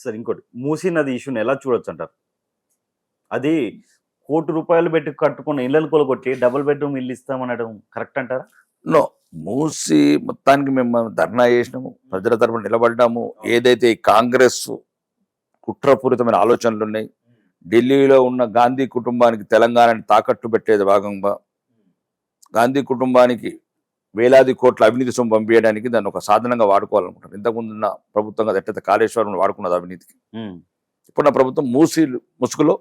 Sir ఇంకోటి. మూసీ నది ఇష్యూని ఎలా చూడొచ్చు అంటారు అది కోటి రూపాయలు పెట్టి కట్టుకున్న ఇళ్ళను కొలగొట్టి డబుల్ బెడ్రూమ్ ఇల్లు ఇస్తామనడం కరెక్ట్ అంటారా? నో. మూసి మొత్తానికి మేము ధర్నా చేసినాము. ప్రజల తరపున నిలబడ్డాము. ఏదైతే కాంగ్రెస్ కుట్రపూరితమైన ఆలోచనలు ఉన్నాయి ఢిల్లీలో ఉన్న గాంధీ కుటుంబానికి తెలంగాణని తాకట్టు పెట్టేది భాగంగా గాంధీ కుటుంబానికి వేలాది కోట్ల అవినీతి సొమ్ము పంపించడానికి దాన్ని ఒక సాధనంగా వాడుకోవాలనుకుంటారు ఇంతకుముందు ఉన్న ప్రభుత్వంగా ఎట్టయితే కాళేశ్వరం వాడుకున్నది అవినీతికి. ఉమ్, ఇప్పుడు నా ప్రభుత్వం మూసి ముసుగులో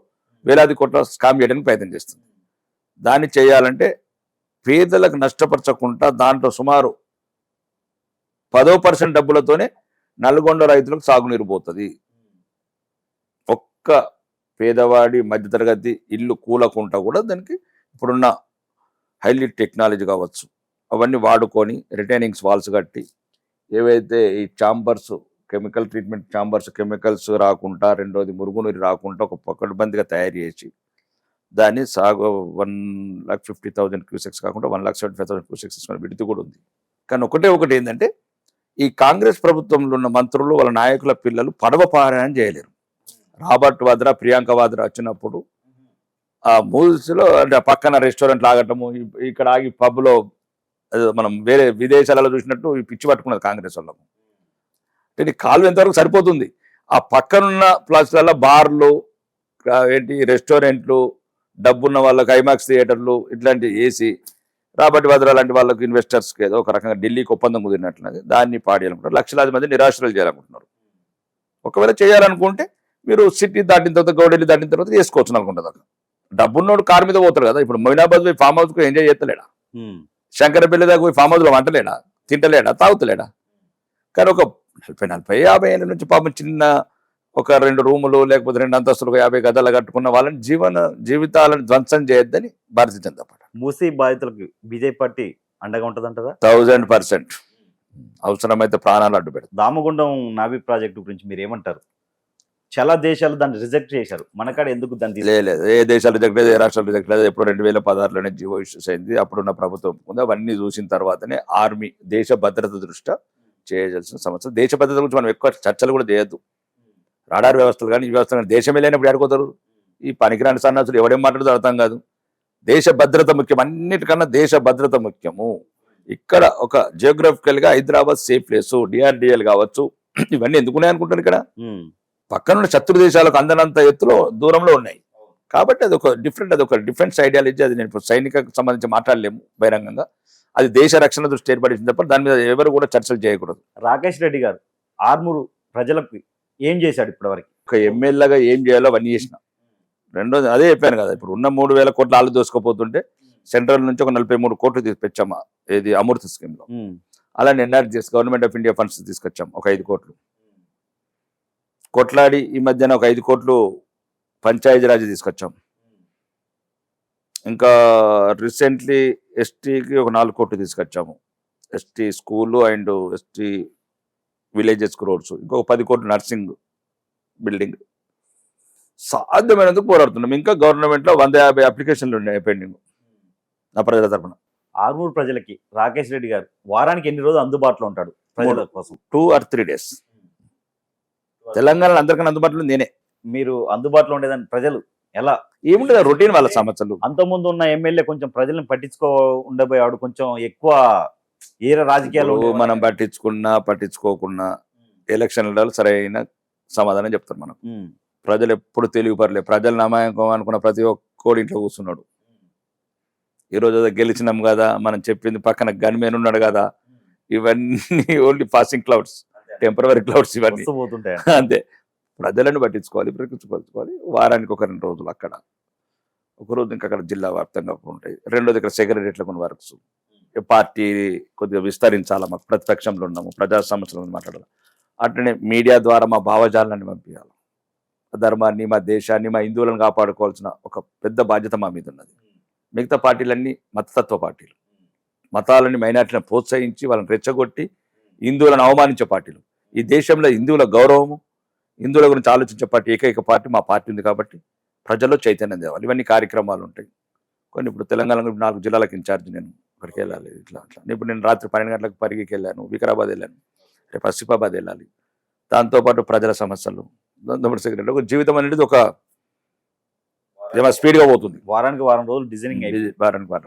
వేలాది కోట్ల స్కామ్ చేయడానికి ప్రయత్నం చేస్తుంది. దాన్ని చేయాలంటే పేదలకు నష్టపరచకుండా దాంట్లో సుమారు పదో పర్సెంట్ డబ్బులతోనే నల్గొండ రైతులకు సాగునీరు పోతుంది. ఒక్క పేదవాడి మధ్యతరగతి ఇల్లు కూలకుండా కూడా దానికి ఇప్పుడున్న హైలీ టెక్నాలజీ కావచ్చు. అవన్నీ వాడుకొని రిటైనింగ్స్ వాల్స్ కట్టి ఏవైతే ఈ chambers chemical treatment chambers chemicals రాకుండా రెండోది మురుగునూరి రాకుండా ఒక పకడ్బందీగా తయారు చేసి దాన్ని సాగు one lakh fifty thousand cusecs కాకుండా one lakh seventy five thousand cusecs విడితి కూడా ఉంది. కానీ ఒకటే ఒకటి ఏంటంటే ఈ కాంగ్రెస్ ప్రభుత్వంలో ఉన్న మంత్రులు వాళ్ళ నాయకుల పిల్లలు పడవ పారాయణం చేయలేరు. రాబర్ట్ వాద్రా ప్రియాంక వాద్రా వచ్చినప్పుడు ఆ మూవీస్లో అంటే పక్కన రెస్టారెంట్లు ఆగటము ఇక్కడ ఆగి పబ్లో మనం వేరే విదేశాలలో చూసినట్టు పిచ్చి పట్టుకున్నది కాంగ్రెస్ వాళ్ళము. అంటే నీ కాలు ఎంతవరకు సరిపోతుంది? ఆ పక్కనున్న ప్లస్లలో బార్లు ఏంటి రెస్టారెంట్లు డబ్బున్న వాళ్ళకి ఐమాక్స్ థియేటర్లు ఇట్లాంటి ఏసీ రాబర్ట్ వాద్రా లాంటి వాళ్ళకి ఇన్వెస్టర్స్కి ఏదో ఒక రకంగా ఢిల్లీకి ఒప్పందం కుదిరినట్లది దాన్ని పాడేయాలనుకుంటారు లక్షలాది మంది నిరాశలు చేయాలనుకుంటున్నారు. ఒకవేళ చేయాలనుకుంటే మీరు సిటీ దాటిన తర్వాత గౌడెల్లి దాటిన తర్వాత చేసుకోవచ్చు అనుకుంటుంది అక్కడ డబ్బున్నోడు కారు మీద పోతాడు కదా. ఇప్పుడు మొయినాబాద్ పోయి ఫామ్ హౌస్కు ఎంజాయ్ చేస్తలేడా? శంకరపల్లి దాకా పోయి ఫామ్ హౌస్లో వంటలేడా తింటలేడా తాగుతలేడా కానీ ఒక నలభై నలభై యాభై ఏళ్ళ నుంచి పాపం చిన్న ఒక రెండు రూములు లేకపోతే రెండు అంతస్తులు యాభై గదాలు కట్టుకున్న వాళ్ళని జీవన జీవితాలను ధ్వంసం చేయొద్దని భారతీయ జనతా పార్టీ. మూసీ బాధితులకు బీజేపీ పార్టీ అండగా ఉంటదంటారా థౌజండ్ పర్సెంట్. అవసరమైతే ప్రాణాలు అడ్డు పెడతాం దామగుండం నావి ప్రాజెక్టు గురించి మీరు ఏమంటారు చాలా దేశాలు దాన్ని రిజెక్ట్ చేశారు. మనకాడ ఎందుకు దాన్ని లేదు ఏ దేశాలు రిజెక్ట్ లేదు ఏ రాష్ట్రాలు రిజెక్ట్ లేదు. ఎప్పుడు రెండు వేల పదహారులోనే జియో ఇష్యూస్ అయింది. అప్పుడున్న ప్రభుత్వం ఒప్పుకుంది అవన్నీ చూసిన తర్వాతనే ఆర్మీ దేశ భద్రత దృష్ట్యా చేయాల్సిన సమస్య. దేశ భద్రత గురించి మనం ఎక్కువ చర్చలు కూడా చేయొద్దు. రాడార్ వ్యవస్థలు కానీ ఈ వ్యవస్థలు కానీ దేశమే లేనప్పుడు ఆడుకోతారు ఈ పనికిరాని సన్నాసులు ఎవడేం మాట్లాడుతూ అర్థం కాదు. దేశ భద్రత ముఖ్యం. అన్నిటికన్నా దేశ భద్రత ముఖ్యము. ఇక్కడ ఒక జియోగ్రఫికల్గా హైదరాబాద్ సేఫ్ ప్లేస్ డిఆర్డిఎల్ కావచ్చు. ఇవన్నీ ఎందుకున్నాయి అనుకుంటారు ఇక్కడ? పక్కనున్న శత్రు దేశాలకు అందనంత ఎత్తులో దూరంలో ఉన్నాయి. కాబట్టి అది ఒక డిఫరెంట్ అది ఒక డిఫరెంట్ ఐడియాలజీ అది నేను సైనికకు సంబంధించి మాట్లాడలేము బహిరంగంగా. అది దేశ రక్షణ దృష్టి ఏర్పడింది తప్ప దాని మీద ఎవరు కూడా చర్చలు చేయకూడదు. రాకేష్ రెడ్డి గారు ఆర్మూరు ప్రజలకు ఏం చేశాడు ఇప్పటివరకు? ఒక ఎమ్మెల్యేగా ఏం చేయాలో అవన్నీ చేసిన. రెండోది అదే చెప్పాను కదా ఇప్పుడు ఉన్న మూడు వేల కోట్లు ఆలు దోసుకోపోతుంటే సెంట్రల్ నుంచి ఒక నలభై మూడు కోట్లు తీసుకొచ్చాము ఇది అమృత స్కీమ్లో. అలానే NRGS government of India funds తీసుకొచ్చాం ఒక ఐదు కోట్లు. కొట్లాడి ఈ మధ్యన ఒక ఐదు కోట్లు పంచాయతీరాజ్ తీసుకొచ్చాం. ఇంకా రీసెంట్లీ ఎస్టీకి ఒక నాలుగు కోట్లు తీసుకొచ్చాము. ఎస్టీ స్కూలు అండ్ ఎస్టీ విలేజెస్కి రోడ్స్. ఇంకొక పది కోట్లు నర్సింగ్ బిల్డింగ్. సాధ్యమైనందుకు పోరాడుతున్నాం. ఇంకా గవర్నమెంట్లో వంద యాభై అప్లికేషన్లు ఉన్నాయి పెండింగ్ నా ప్రజల తరపున. ఆర్మూరు ప్రజలకి రాకేష్ రెడ్డి గారు వారానికి ఎన్ని రోజులు అందుబాటులో ఉంటాడు ప్రజల కోసం? Two or three days. తెలంగాణలో అందరికన్నా అందుబాటులో నేనే. మీరు అందుబాటులో ఉండేదాన్ని ప్రజలు. ఎలా? ఏముంటుంది రొటీన్ వాళ్ళ సమస్యలు. అంతకుముందు ఉన్న ఎమ్మెల్యే కొంచెం ప్రజలను పట్టించుకో ఉండబోయాడు కొంచెం ఎక్కువ ఏర రాజకీయాలు. మనం పట్టించుకున్నా పట్టించుకోకున్నా ఎలక్షన్లలో సరైన సమాధానం చెప్తారు మనం ప్రజలు ఎప్పుడు తెలివిపరలే ప్రజల నమ్మకం అనుకున్న ప్రతి ఒక్కడు ఇంట్లో కూర్చున్నాడు. ఈ రోజు ఏదో గెలిచినాం కదా మనం చెప్పింది పక్కన గన్మెన్ ఉన్నాడు కదా ఇవన్నీ only passing clouds temporary clouds ఇవన్నీ. అంతే. ప్రజలను పట్టించుకోవాలి పట్టించుకోవాలి వారానికి ఒక రెండు రోజులు అక్కడ. ఒక రోజు ఇంకా అక్కడ జిల్లా వ్యాప్తంగా ఉంటాయి. రెండోది ఇక్కడ సెక్రటరీలో కొన్ని వర్క్స్ పార్టీ కొద్దిగా విస్తరించాలి మాకు? ప్రతిపక్షంలో ఉన్నాము ప్రజా సమస్యల మాట్లాడాలి? అట్లనే మీడియా ద్వారా మా భావజాలాన్ని పంపించాలి ధర్మాన్ని మా దేశాన్ని మా హిందువులను కాపాడుకోవాల్సిన ఒక పెద్ద బాధ్యత మా మీద ఉన్నది. మిగతా పార్టీలన్నీ మతతత్వ పార్టీలు. మతాలని మైనార్టీలను ప్రోత్సహించి వాళ్ళని రెచ్చగొట్టి హిందువులను అవమానించే పార్టీలు. ఈ దేశంలో హిందువుల గౌరవము హిందువుల గురించి ఆలోచించే పార్టీ ఏకైక పార్టీ మా పార్టీ ఉంది కాబట్టి ప్రజల్లో చైతన్యం తేవాలి. ఇవన్నీ కార్యక్రమాలు ఉంటాయి. కొన్ని ఇప్పుడు తెలంగాణలో నాలుగు జిల్లాలకు ఇన్ఛార్జ్ నేను. అక్కడికి వెళ్ళాలి? ఇట్లా అట్లా. ఇప్పుడు నేను రాత్రి పన్నెండు గంటలకు పరిగికి వెళ్ళాను వికారాబాద్ వెళ్ళాను రేపు ఆసిఫాబాద్ వెళ్ళాలి. దాంతోపాటు ప్రజల సమస్యలు. నంబర్ సెకండ్ ఒక జీవితం అనేది ఒక స్పీడ్గా పోతుంది. వారానికి వారం రోజులు డిజైనింగ్ అయిపోయింది వారానికి వారం